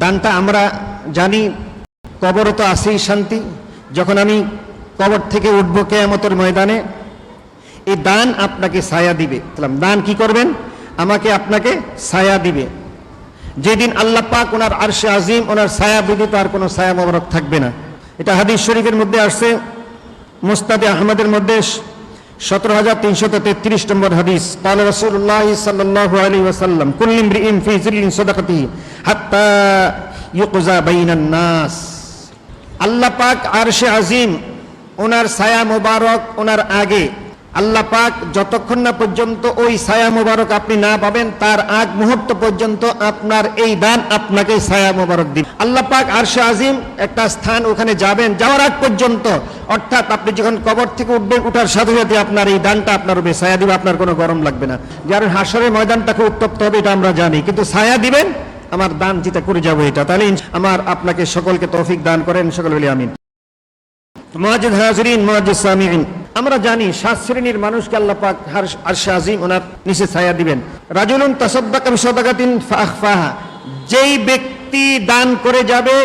দানটা আমরা জানি, কবরও তো আছেই শান্তি। যখন আমি কবর থেকে উঠবো কেয়ামতের ময়দানে, এই দান আপনাকে ছায়া দিবে। দান কি করবেন? আমাকে আপনাকে ছায়া দিবে। যেদিন আল্লাহ পাক ওনার আরশে আজিম, ওনার ছায়া বিদিত আর কোনো ছায়া মোবারক থাকবে না। এটা হাদিস শরীফের মধ্যে আসছে, মুস্তাদে আহমদের মধ্যে সতেরো হাজার তিনশত তেত্রিশ নম্বর হাদিস قال رسول الله صلى الله عليه وسلم كل امرئ في ظل صدقته حتى يقضى بين الناس আল্লাহ পাক আরশে আজিম ওনার ছায়া মোবারক ওনার আগে আল্লাহ পাক যতক্ষণ না পর্যন্ত ওই ছায়া মোবারক আপনি না পাবেন, তার আগ মুহূর্ত পর্যন্ত আপনার এই দান আপনাকে ছায়া মোবারক দিন আল্লাহ পাক আরশে আজিম একটা স্থান ওখানে যাবেন, যাওয়ার আগ পর্যন্ত, অর্থাৎ আপনি যখন কবর থেকে উঠবেন, উঠার সাথে সাথে আপনার এই দানটা আপনার উপরে ছায়া দিবে, আপনার কোনো গরম লাগবে না। যার হাসরের ময়দানটাকে উত্তপ্ত হবে, এটা আমরা জানি। কিন্তু ছায়া দিবেন, আমার দান যেটা করে যাব এটা। তাহলে আমার আপনাকে সকলকে তৌফিক দান করেন, সকল বলি আমিন। মহাজিদ হাজরিন, মহাজিদ সামিন আমরা জানি সাত শ্রেণির মানুষকে আল্লাহ পাক আরশে ওনার নিচে ছায়া দিবেন। রাজুলুন তাসাদ্দাকা বিসাদাকাতিন ফাখফাহা। যেই ব্যক্তি দান করে যাবে,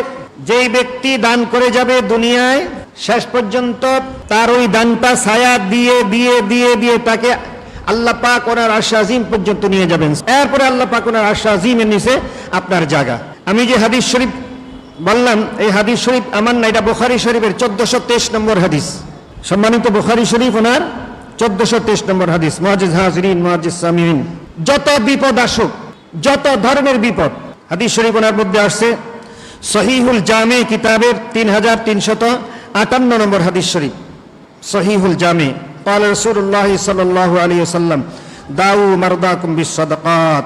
যেই ব্যক্তি দান করে যাবে দুনিয়ায়, শেষ পর্যন্ত তার ওই দানটা ছায়া দিয়ে দিয়ে দিয়ে দিয়ে তাকে আল্লাহ পাক ওনার আশা পর্যন্ত নিয়ে যাবেন। এরপরে আল্লাহ পাক ওনার আশা আজিমের নিচে আপনার জায়গা। আমি যে হাদিস শরীফ বললাম, এই হাদিস শরীফ আমার না, এটা বোখারি শরীফের চোদ্দশো তেইশ নম্বর হাদিস। সম্মানিত বোখারি শরীফ ওনার চোদ্দশো তেইশ নম্বর হাদিস মহাজিজ হাজরিন মহাজিজ সামিন যত বিপদ আসুক যত ধরনের বিপদ হাদিস শরীফ ওনার মধ্যে আসছে সহিহুল জামে কিতাবের তিন হাজার তিনশত আটান্ন নম্বর হাদিস শরীফ সহিহুল জামে قال رسول الله صلى الله عليه وسلم দাউ মারদাকুম বিসসাদাকাত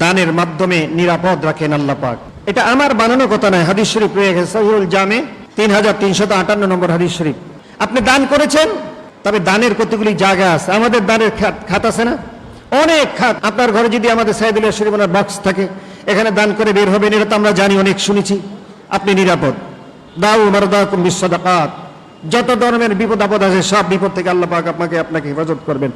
দানের মাধ্যমে নিরাপদ রাখেন আল্লাহ পাক এটা আমার বানানো কথা নয় হাদিস শরীফ রয়ে গেছে সহিহুল জামে তিন হাজার তিনশত আটান্ন নম্বর হাদিস শরীফ আপনি দান করেছেন, তবে দানের কতগুলি জায়গা আছে? আমাদের দানের খাত- আছে না? অনেক খাত। আপনার ঘরে যদি আমাদের সাইদুল্লাহ শরীফনার বক্স থাকে, এখানে দান করে বের হবেন, এটা তো আমরা জানি, অনেক শুনেছি। আপনি নিরাপদ। দাও মারদাকুম বিশ্বদাকাত যত ধরনের বিপদ আপদ আছে সব বিপদ থেকে আল্লাহ পাক আপনাকে আপনাকে হেফাজত করবেন।